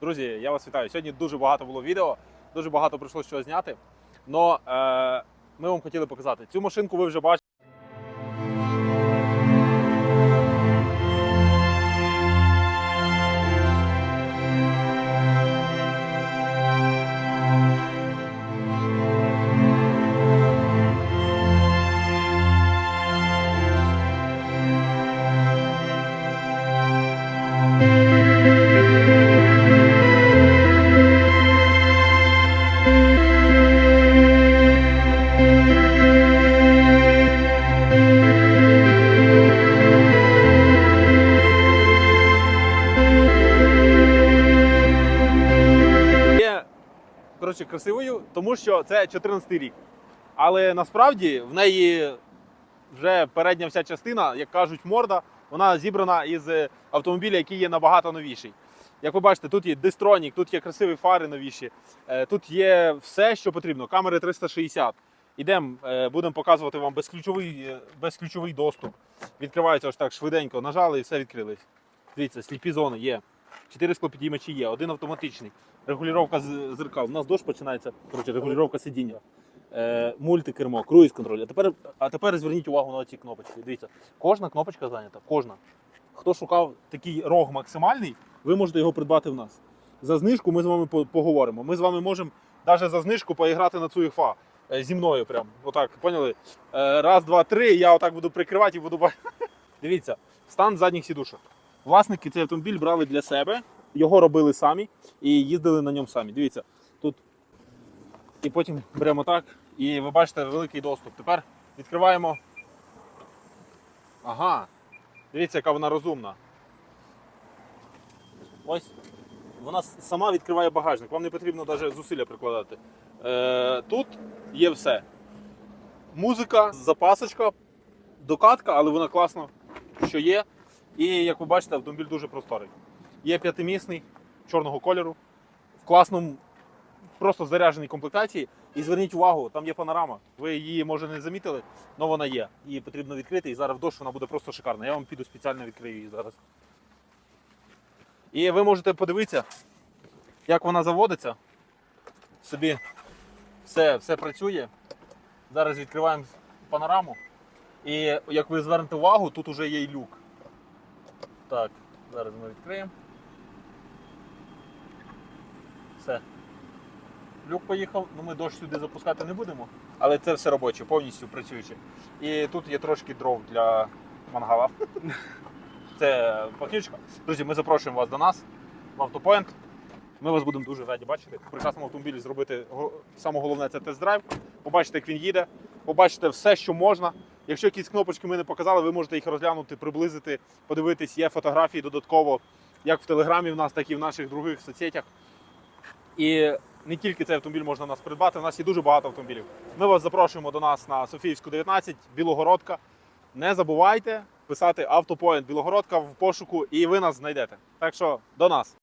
Друзі, я вас вітаю. Сьогодні дуже багато було відео, дуже багато прийшло що зняти. Но е, ми вам хотіли показати. Цю машинку ви вже бачите. Є коротше, красивою, тому що це 14 рік. Але насправді в неї вже передня вся частина, як кажуть, морда, вона зібрана із е, автомобіля, який є набагато новіший. Як ви бачите, тут є дистронік, тут є красиві фари новіші, е, тут є все, що потрібно. Камери 360. Ідемо, будемо показувати вам безключовий, е, безключовий доступ. Відкривається ось так швиденько. Нажали і все відкрилось. Дивіться, сліпі зони є. Чотири склопідіймачі є, один автоматичний. Регулювання зеркал. У нас дощ починається. Коротше, регулювання сидіння. Е, мультикермо, круїз контроль. А тепер, а тепер зверніть увагу на ці кнопочки. Дивіться, кожна кнопочка зайнята. Кожна. Хто шукав такий рог максимальний, ви можете його придбати в нас. За знижку ми з вами поговоримо. Ми з вами можемо навіть за знижку поіграти на цю ігфа. Е, Зі мною прям. Отак, поняли? Е, Раз, два, три, я отак буду прикривати і буду. Дивіться, стан задніх сідушок. Власники цей автомобіль брали для себе, його робили самі і їздили на ньому самі. Дивіться, тут. І потім беремо так, і ви бачите великий доступ. Тепер відкриваємо. Ага. Дивіться, яка вона розумна. Ось. Вона сама відкриває багажник. Вам не потрібно навіть зусилля прикладати. Е, тут є все. Музика, запасочка, докатка, але вона класно, що є. І як ви бачите, автомобіль дуже просторий. Є п'ятимісний чорного кольору, в класному, просто зарядженій комплектації. І зверніть увагу, там є панорама. Ви її може не замітили, але вона є. Її потрібно відкрити, і зараз в дощ вона буде просто шикарна. Я вам піду спеціально відкрию її зараз. І ви можете подивитися, як вона заводиться. Собі все, все працює. Зараз відкриваємо панораму. І як ви звернете увагу, тут вже є люк. Так, зараз ми відкриємо. Все. Люк поїхав, ну ми дощ сюди запускати не будемо, але це все робоче, повністю працююче. І тут є трошки дров для мангала. Це пахнючка. Друзі, ми запрошуємо вас до нас в автопоінт. Ми вас будемо дуже раді бачити. В прекрасному автомобілі зробити саме головне це тест-драйв. Побачите, як він їде, побачите все, що можна. Якщо якісь кнопочки ми не показали, ви можете їх розглянути, приблизити, подивитись. Є фотографії додатково, як в Телеграмі в нас, так і в наших других соцсетях. І не тільки цей автомобіль можна у нас придбати, у нас є дуже багато автомобілів. Ми вас запрошуємо до нас на Софіївську 19, Білогородка. Не забувайте писати автопоінт Білогородка в пошуку, і ви нас знайдете. Так що до нас.